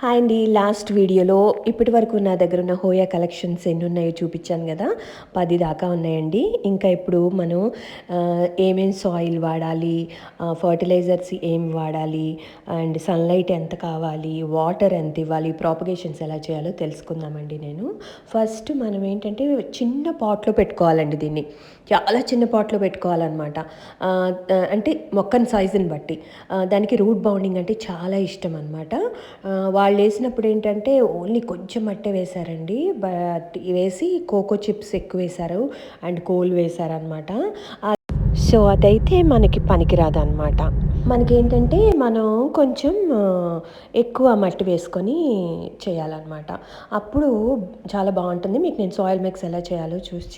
Hi అండి last వీడియోలో ఇప్పటి వరకు నా దగ్గర ఉన్న హోయా కలెక్షన్స్ ఎన్ని ఉన్నాయో చూపించాను కదా. పది దాకా ఉన్నాయండి. ఇంకా ఇప్పుడు మనం ఏమేమి ఏమేం సాయిల్ వాడాలి ఫర్టిలైజర్స్ ఏం వాడాలి అండ్ సన్లైట్ ఎంత కావాలి వాటర్ ఎంత ఇవ్వాలి ప్రాపగేషన్స్ ఎలా చేయాలో తెలుసుకుందామండి నేను. ఫస్ట్ మనం ఏంటంటే చిన్న పాట్లో పెట్టుకోవాలండి దీన్ని. చాలా చిన్న పాట్లో పెట్టుకోవాలన్నమాట. అంటే మొక్కని సైజుని బట్టి. దానికి రూట్ బౌండింగ్ అంటే చాలా ఇష్టం అనమాట వాళ్ళు వేసినప్పుడు ఏంటంటే ఓన్లీ కొంచెం మట్టే వేశారండి. బట్ వేసి కోకో చిప్స్ ఎక్కువ వేశారు అండ్ కోల్ వేశారనమాట సో అదైతే మనకి పనికిరాదు అనమాట మనకి ఏంటంటే మనం కొంచెం ఎక్కువ మట్టి వేసుకొని చేయాలన్నమాట. అప్పుడు చాలా బాగుంటుంది. మీకు నేను సాయిల్ మిక్స్ ఎలా చేయాలో చూసి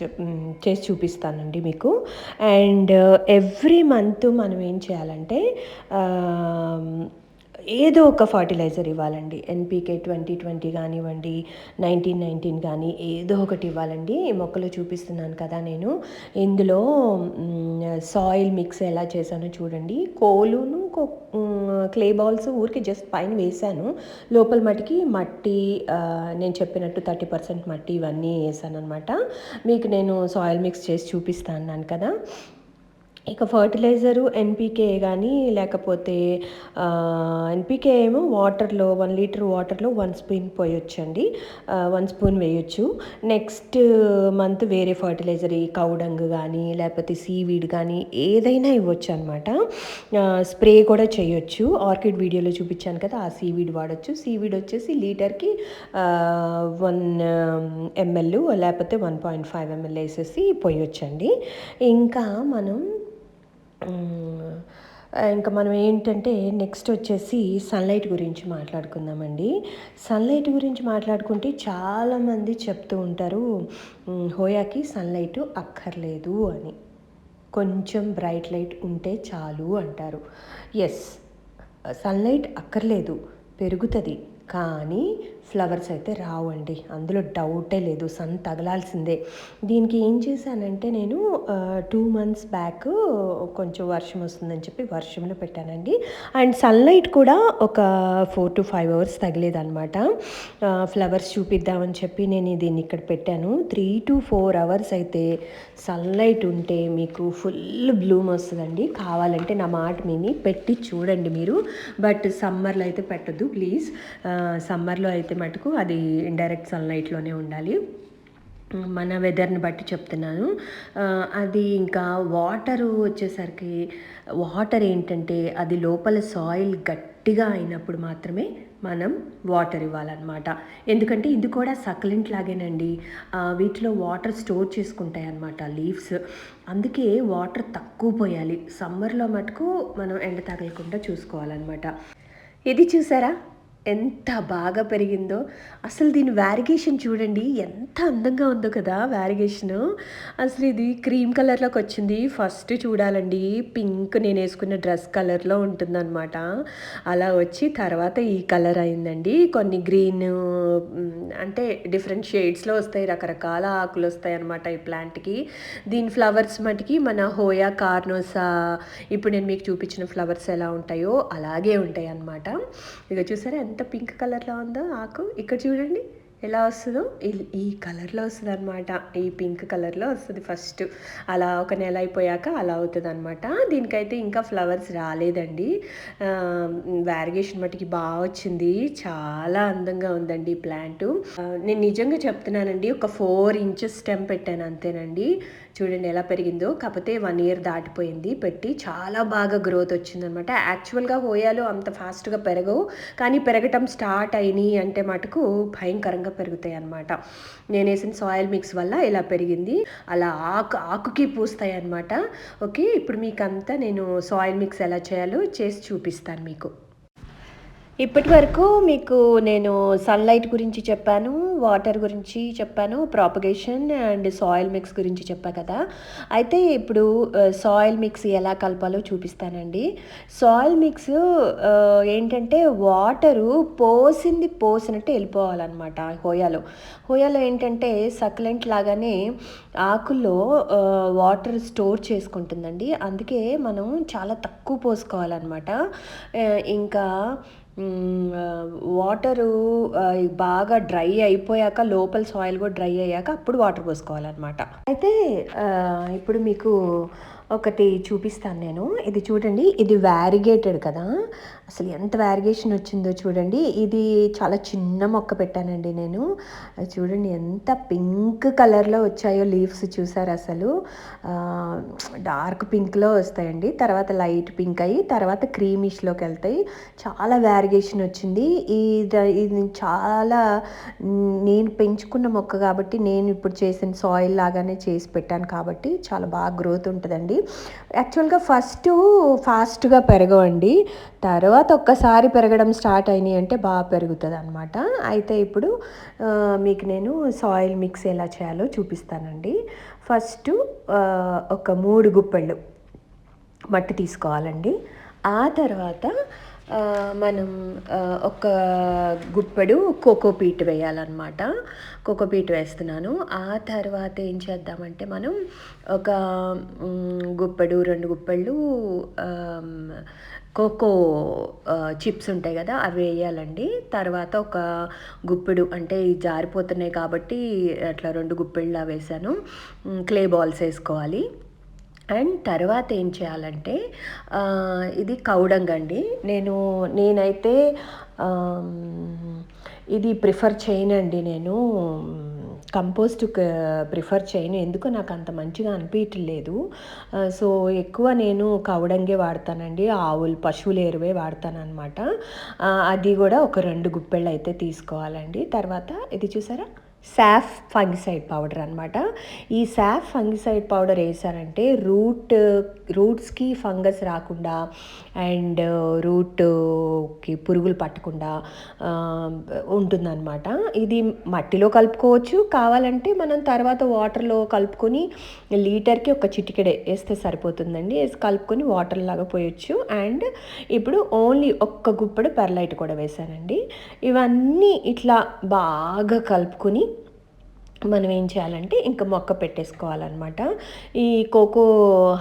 చేసి చూపిస్తానండి మీకు. అండ్ ఎవ్రీ మంత్ మనం ఏం చేయాలంటే ఏదో ఒక ఫర్టిలైజర్ ఇవ్వాలండి. ఎన్పికే ట్వంటీ ట్వంటీ కానివ్వండి నైన్టీన్ నైన్టీన్ కానీ ఏదో ఒకటి ఇవ్వాలండి. ఈ చూపిస్తున్నాను కదా నేను. ఇందులో సాయిల్ మిక్స్ ఎలా చేశానో చూడండి. కోలును క్లే బాల్స్ ఊరికి జస్ట్ పైన వేసాను లోపల మట్టికి మట్టి నేను చెప్పినట్టు థర్టీ పర్సెంట్ మట్టి ఇవన్నీ వేసాను అనమాట మీకు నేను సాయిల్ మిక్స్ చేసి చూపిస్తాను కదా. ఇక ఫర్టిలైజరు ఎన్పికే కానీ లేకపోతే ఎన్పికే ఏమో వాటర్లో వన్ లీటర్ వాటర్లో వన్ స్పూన్ పోయొచ్చండి. వన్ స్పూన్ వేయొచ్చు. నెక్స్ట్ మంత్ వేరే ఫర్టిలైజర్ ఈ కౌడంగ్ కానీ లేకపోతే సీవీడ్ కానీ ఏదైనా ఇవ్వచ్చు అనమాట స్ప్రే కూడా చేయొచ్చు. ఆర్కిడ్ వీడియోలో చూపించాను కదా ఆ సీవీడ్ వాడచ్చు. సీవీడ్ వచ్చేసి లీటర్కి వన్ ఎంఎల్ లేకపోతే వన్ పాయింట్ ఫైవ్ ఎంఎల్ వేసేసి పోయొచ్చండి. ఇంకా మనం ఇంకా మనం ఏంటంటే నెక్స్ట్ వచ్చేసి సన్లైట్ గురించి మాట్లాడుకుందామండి. సన్లైట్ గురించి మాట్లాడుకుంటే చాలామంది చెప్తూ ఉంటారు హోయాకి సన్లైట్ అక్కర్లేదు అని. కొంచెం బ్రైట్ లైట్ ఉంటే చాలు అంటారు. ఎస్ సన్లైట్ అక్కర్లేదు పెరుగుతుంది. కానీ ఫ్లవర్స్ అయితే రావండి. అందులో డౌటే లేదు. సన్ తగలాల్సిందే. దీనికి ఏం చేశానంటే నేను టూ మంత్స్ బ్యాక్ కొంచెం వర్షం వస్తుందని చెప్పి వర్షంలో పెట్టానండి. అండ్ సన్లైట్ కూడా ఒక ఫోర్ టు ఫైవ్ అవర్స్ తగిలేదనమాట ఫ్లవర్స్ చూపిద్దామని చెప్పి నేను దీన్ని ఇక్కడ పెట్టాను. త్రీ టు ఫోర్ అవర్స్ అయితే సన్లైట్ ఉంటే మీకు ఫుల్ బ్లూమ్ వస్తుందండి. కావాలంటే నా మాట మీని పెట్టి చూడండి మీరు. బట్ సమ్మర్లో అయితే పెట్టద్దు ప్లీజ్ సమ్మర్లో అయితే మటుకు అది ఇండైరెక్ట్ సన్లైట్లోనే ఉండాలి. మన వెదర్ని బట్టి చెప్తున్నాను. అది ఇంకా వాటరు వచ్చేసరికి వాటర్ ఏంటంటే అది లోపల సాయిల్ గట్టిగా అయినప్పుడు మాత్రమే మనం వాటర్ ఇవ్వాలన్నమాట. ఎందుకంటే ఇది కూడా సక్లెంట్ లాగేనండి. వీటిలో వాటర్ స్టోర్ చేసుకుంటాయి అన్నమాట లీవ్స్ అందుకే వాటర్ తక్కువ పోయాలి. సమ్మర్లో మటుకు మనం ఎండ తగలకుండా చూసుకోవాలన్నమాట. ఇది చూసారా? ఎంత బాగా పెరిగిందో. అసలు దీని వ్యారిగేషన్ చూడండి ఎంత అందంగా ఉందో కదా వ్యారిగేషన్ అసలు ఇది క్రీమ్ కలర్లోకి వచ్చింది. ఫస్ట్ చూడాలండి. పింక్ నేను వేసుకున్న డ్రెస్ కలర్లో ఉంటుందన్నమాట. అలా వచ్చి తర్వాత ఈ కలర్ అయిందండి. కొన్ని గ్రీన్ అంటే డిఫరెంట్ షేడ్స్లో వస్తాయి. రకరకాల ఆకులు వస్తాయి అన్నమాట ఈ ప్లాంట్కి. దీని ఫ్లవర్స్ మటుకి మన హోయా కార్నోసా ఇప్పుడు నేను మీకు చూపించిన ఫ్లవర్స్ ఎలా ఉంటాయో అలాగే ఉంటాయి అన్నమాట ఇక చూసారా ఎంత పింక్ కలర్లో ఉందో ఆకు. ఇక్కడ చూడండి. ఎలా వస్తుందో? ఈ- ఈ కలర్లో వస్తుంది అనమాట ఈ పింక్ కలర్లో వస్తుంది ఫస్ట్. అలా ఒక నెల అయిపోయాక అలా అవుతుంది అనమాట దీనికైతే ఇంకా ఫ్లవర్స్ రాలేదండి. వ్యారిగేషన్ మటుకి బాగా వచ్చింది. చాలా అందంగా ఉందండి ఈ ప్లాంట్. నేను నిజంగా చెప్తున్నానండి ఒక ఫోర్ ఇంచెస్ స్టెమ్ పెట్టాను అంతేనండి. చూడండి ఎలా పెరిగిందో. కాకపోతే వన్ ఇయర్ దాటిపోయింది. పెట్టి చాలా బాగా గ్రోత్ వచ్చిందనమాట యాక్చువల్గా హోయాలు అంత ఫాస్ట్గా పెరగవు. కానీ పెరగటం స్టార్ట్ అయినాయి అంటే మటుకు భయంకరంగా పెరుగుతాయి అన్నమాట. నేను వేసిన సాయిల్ మిక్స్ వల్ల ఇలా పెరిగింది. అలా ఆకు ఆకుకి పూస్తాయి అన్నమాట. ఓకే ఇప్పుడు మీకు అంతా నేను సాయిల్ మిక్స్ ఎలా చేయాలో చేసి చూపిస్తాను మీకు. ఇప్పటి వరకు మీకు నేను సన్లైట్ గురించి చెప్పాను వాటర్ గురించి చెప్పాను ప్రాపగేషన్ అండ్ సాయిల్ మిక్స్ గురించి చెప్పా కదా. అయితే ఇప్పుడు సాయిల్ మిక్స్ ఎలా కలపాలో చూపిస్తానండి. సాయిల్ మిక్స్ ఏంటంటే వాటరు పోసింది పోసినట్టు వెళ్ళిపోవాలన్నమాట హోయాలో. హోయాలో ఏంటంటే సక్లెంట్ లాగానే ఆకుల్లో వాటర్ స్టోర్ చేసుకుంటుందండి. అందుకే మనం చాలా తక్కువ పోసుకోవాలన్నమాట. ఇంకా వాటరు బాగా డ్రై అయిపోయాక లోపల సాయిల్ కూడా డ్రై అయ్యాక అప్పుడు వాటర్ పోసుకోవాలన్నమాట. అయితే ఇప్పుడు మీకు ఒకటి చూపిస్తాను నేను. ఇది చూడండి ఇది వ్యారిగేటెడ్ కదా? అసలు ఎంత వ్యారిగేషన్ వచ్చిందో చూడండి. ఇది చాలా చిన్న మొక్క పెట్టానండి నేను. అది చూడండి ఎంత పింక్ కలర్లో వచ్చాయో లీవ్స్ చూసారు అసలు. డార్క్ పింక్లో వస్తాయండి. తర్వాత లైట్ పింక్ అయ్యి తర్వాత క్రీమిష్లోకి వెళ్తాయి. చాలా వ్యారిగేషన్ వచ్చింది. ఇది ఇది చాలా నేను పెంచుకున్న మొక్క కాబట్టి నేను ఇప్పుడు చేసిన సాయిల్ లాగానే చేసి పెట్టాను కాబట్టి చాలా బాగా గ్రోత్ ఉంటుందండి. యాక్చువల్గా ఫస్ట్ ఫాస్ట్గా పెరగవండి. తర్వాత ఒక్కసారి పెరగడం స్టార్ట్ అయినాయి అంటే బాగా పెరుగుతుంది అనమాట అయితే ఇప్పుడు మీకు నేను సాయిల్ మిక్స్ ఎలా చేయాలో చూపిస్తానండి. ఫస్ట్ ఒక మూడు గుప్పెళ్ళు మట్టి తీసుకోవాలండి. ఆ తర్వాత మనం ఒక గుప్పెడు కోకోపీట్ వేయాలన్నమాట. కోకోపీట్ వేస్తున్నాను. ఆ తర్వాత ఏం చేద్దామంటే మనం ఒక గుప్పడు గుప్పెడు రెండు గుప్పెళ్ళు కోకో చిప్స్ ఉంటాయి కదా అవి వేయాలండి. తర్వాత ఒక గుప్పెడు అంటే జారిపోతున్నాయి కాబట్టి అట్లా రెండు గుప్పెళ్ళ వేసాను క్లే బాల్స్ వేసుకోవాలి. అండ్ తర్వాత ఏం చేయాలంటే ఇది కౌడంగ్ అండి. నేను నేనైతే ఇది ప్రిఫర్ చేయనండి నేను. కంపోస్ట్ ప్రిఫర్ చేయను. ఎందుకు నాకు అంత మంచిగా అనిపించలేదు సో ఎక్కువ నేను కౌడంగే వాడతానండి. ఆవులు పశువుల ఎరువే వాడతానమాట అది కూడా ఒక రెండు గుప్పెళ్ళు అయితే తీసుకోవాలండి. తర్వాత ఇది చూసారా? సాఫ్ ఫంగిసైడ్ పౌడర్ అనమాట ఈ సాఫ్ ఫంగిసైడ్ పౌడర్ వేసారంటే రూట్ రూట్స్కి ఫంగస్ రాకుండా అండ్ రూట్కి పురుగులు పట్టకుండా ఉంటుందన్నమాట. ఇది మట్టిలో కలుపుకోవచ్చు. కావాలంటే మనం తర్వాత వాటర్లో కలుపుకొని లీటర్కి ఒక చిటికెడే వేస్తే సరిపోతుందండి. వేసి కలుపుకొని వాటర్ లాగా పోయొచ్చు. అండ్ ఇప్పుడు ఓన్లీ ఒక్క గుప్పెడు పెర్లైట్ కూడా వేసానండి. ఇవన్నీ ఇట్లా బాగా కలుపుకొని మనం ఏం చేయాలంటే ఇంకా మొక్క పెట్టేసుకోవాలన్నమాట. ఈ కోకో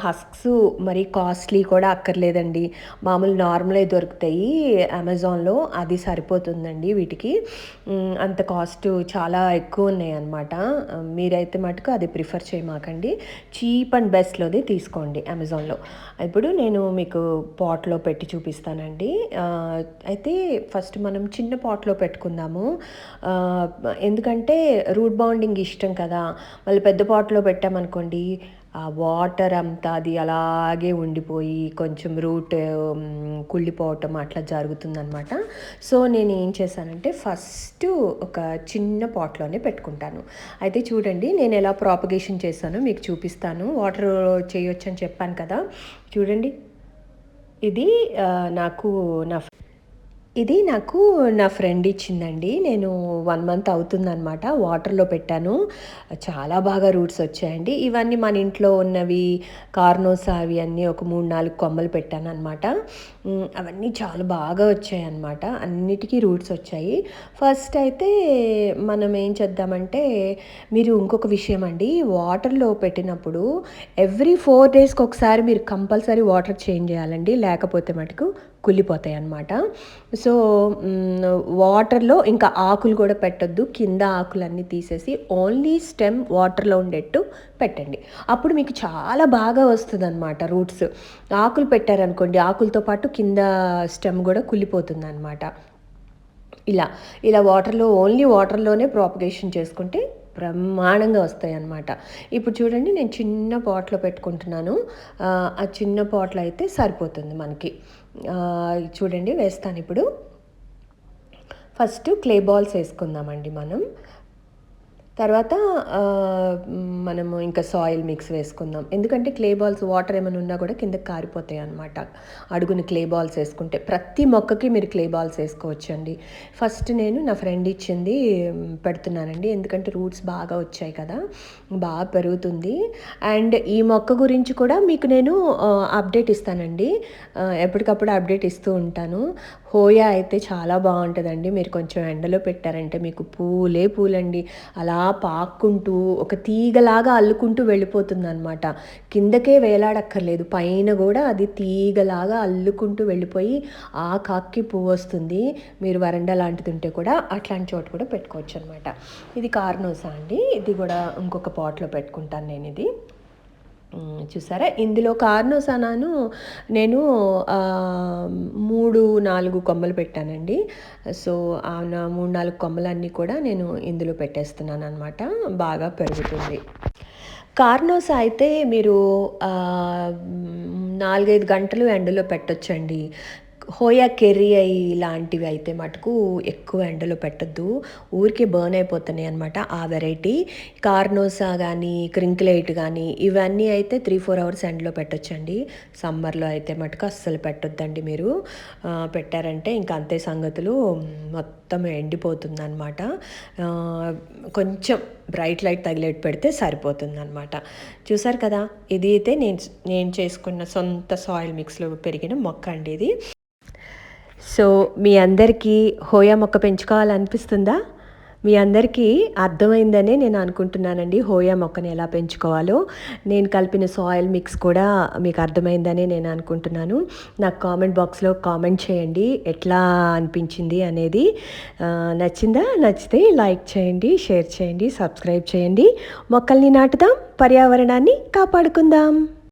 హస్క్స్ మరి కాస్ట్లీ కూడా అక్కర్లేదండి. మామూలు నార్మలే దొరుకుతాయి అమెజాన్లో అది సరిపోతుందండి వీటికి. అంత కాస్ట్ చాలా ఎక్కువ ఉన్నాయి అనమాట మీరైతే మటుకు అది ప్రిఫర్ చేయమాకండి. చీప్ అండ్ బెస్ట్లోది తీసుకోండి అమెజాన్లో. ఇప్పుడు నేను మీకు పాట్లో పెట్టి చూపిస్తానండి. అయితే ఫస్ట్ మనం చిన్న పాట్లో పెట్టుకుందాము. ఎందుకంటే రూట్ బౌండింగ్ ఇష్టం కదా. మళ్ళీ పెద్ద పాట్లో పెట్టామనుకోండి ఆ వాటర్ అంతా అది అలాగే ఉండిపోయి కొంచెం రూట్ కుళ్ళిపోవటం అట్లా జరుగుతుందనమాట సో నేను ఏం చేశానంటే ఫస్ట్ ఒక చిన్న పాట్లోనే పెట్టుకుంటాను. అయితే చూడండి నేను ఎలా ప్రాపగేషన్ చేశానో మీకు చూపిస్తాను. వాటర్ చేయొచ్చు అని చెప్పాను కదా. చూడండి ఇది నాకు నా ఇది నాకు నా ఫ్రెండ్ ఇచ్చిందండి. నేను వన్ మంత్ అవుతుందనమాట వాటర్లో పెట్టాను. చాలా బాగా రూట్స్ వచ్చాయండి. ఇవన్నీ మన ఇంట్లో ఉన్నవి కార్నోస్ అవి అన్నీ ఒక మూడు నాలుగు కొమ్మలు పెట్టాను అనమాట అవన్నీ చాలా బాగా వచ్చాయి అనమాట అన్నిటికీ రూట్స్ వచ్చాయి. ఫస్ట్ అయితే మనం ఏం చేద్దామంటే మీరు ఇంకొక విషయం అండి. వాటర్లో పెట్టినప్పుడు ఎవ్రీ ఫోర్ డేస్కి ఒకసారి మీరు కంపల్సరీ వాటర్ చేంజ్ చేయాలండి. లేకపోతే మటుకు కుళ్ళిపోతాయి అన్నమాట సో వాటర్లో ఇంకా ఆకులు కూడా పెట్టొద్దు. కింద ఆకులన్నీ తీసేసి ఓన్లీ స్టెమ్ వాటర్లో ఉండేట్టు పెట్టండి. అప్పుడు మీకు చాలా బాగా వస్తుంది అనమాట రూట్స్. ఆకులు పెట్టారనుకోండి ఆకులతో పాటు కింద స్టెమ్ కూడా కుళ్ళిపోతుంది అనమాట ఇలా ఇలా వాటర్లో ఓన్లీ వాటర్లోనే ప్రాపగేషన్ చేసుకుంటే బ్రహ్మాండంగా వస్తాయి అన్నమాట ఇప్పుడు చూడండి నేను చిన్న పాట్లో పెట్టుకుంటున్నాను. ఆ, చిన్న పాట్లో అయితే సరిపోతుంది మనకి. చూడండి వేస్తాను ఇప్పుడు ఫస్ట్ క్లే బాల్స్ వేసుకుందామండి మనం. తర్వాత మనము ఇంకా సాయిల్ మిక్స్ వేసుకుందాం. ఎందుకంటే క్లే బాల్స్ వాటర్ ఏమైనా ఉన్నా కూడా కిందకి కారిపోతాయి అనమాట అడుగున క్లే బాల్స్ వేసుకుంటే ప్రతి మొక్కకి మీరు క్లే బాల్స్ వేసుకోవచ్చండి. ఫస్ట్ నేను నా ఫ్రెండ్ ఇచ్చింది పెడుతున్నానండి. ఎందుకంటే రూట్స్ బాగా వచ్చాయి కదా బాగా పెరుగుతుంది. అండ్ ఈ మొక్క గురించి కూడా మీకు నేను అప్డేట్ ఇస్తానండి. ఎప్పటికప్పుడు అప్డేట్ ఇస్తూ ఉంటాను. హోయా అయితే చాలా బాగుంటుందండి. మీరు కొంచెం ఎండలో పెట్టారంటే మీకు పూలే పూలండి. అలా పాక్కుంటూ ఒక తీగలాగా అల్లుకుంటూ వెళ్ళిపోతుంది అనమాట కిందకే వేలాడక్కర్లేదు. పైన కూడా అది తీగలాగా అల్లుకుంటూ వెళ్ళిపోయి ఆ కాక్కి పువ్వు వస్తుంది. మీరు వరండా లాంటిది ఉంటే కూడా అట్లాంటి చోట కూడా పెట్టుకోవచ్చు అనమాట ఇది కార్నోసా అండి. ఇది కూడా ఇంకొక పాట్లో పెట్టుకుంటాను నేను ఇది చూసారా? ఇందులో కార్నోసానాను నేను మూడు నాలుగు కొమ్మలు పెట్టానండి. సో ఆ మూడు నాలుగు కొమ్మలన్నీ కూడా నేను ఇందులో పెట్టేస్తున్నాను అనమాట బాగా పెరుగుతుంది. కార్నోసా అయితే మీరు నాలుగైదు గంటలు ఎండలో పెట్టొచ్చండి. హోయా కెర్రీ అయి లాంటివి అయితే మటుకు ఎక్కువ ఎండలో పెట్టద్దు. ఊరికే బర్న్ అయిపోతున్నాయి అనమాట ఆ వెరైటీ. కార్నోసా కానీ క్రింక్లైట్ కానీ ఇవన్నీ అయితే త్రీ ఫోర్ అవర్స్ ఎండలో పెట్టొచ్చండి. సమ్మర్లో అయితే మటుకు అస్సలు పెట్టొద్దండి మీరు. పెట్టారంటే ఇంకా అంతే సంగతులు మొత్తం ఎండిపోతుంది అనమాట కొంచెం బ్రైట్ లైట్ తగిలేట్ పెడితే సరిపోతుంది అనమాట చూసారు కదా ఇది అయితే నేను నేను చేసుకున్న సొంత సాయిల్ మిక్స్లో పెరిగిన మొక్క అండి ఇది. సో మీ అందరికీ హోయా మొక్క పెంచుకోవాలనిపిస్తుందా? మీ అందరికీ అర్థమైందనే నేను అనుకుంటున్నానండి హోయా మొక్కని ఎలా పెంచుకోవాలో. నేను కలిపిన సాయిల్ మిక్స్ కూడా మీకు అర్థమైందనే నేను అనుకుంటున్నాను. నాకు కామెంట్ బాక్స్లో కామెంట్ చేయండి ఎట్లా అనిపించింది అనేది. నచ్చిందా? నచ్చితే లైక్ చేయండి షేర్ చేయండి సబ్స్క్రైబ్ చేయండి. మొక్కల్ని నాటుదాం పర్యావరణాన్ని కాపాడుకుందాం.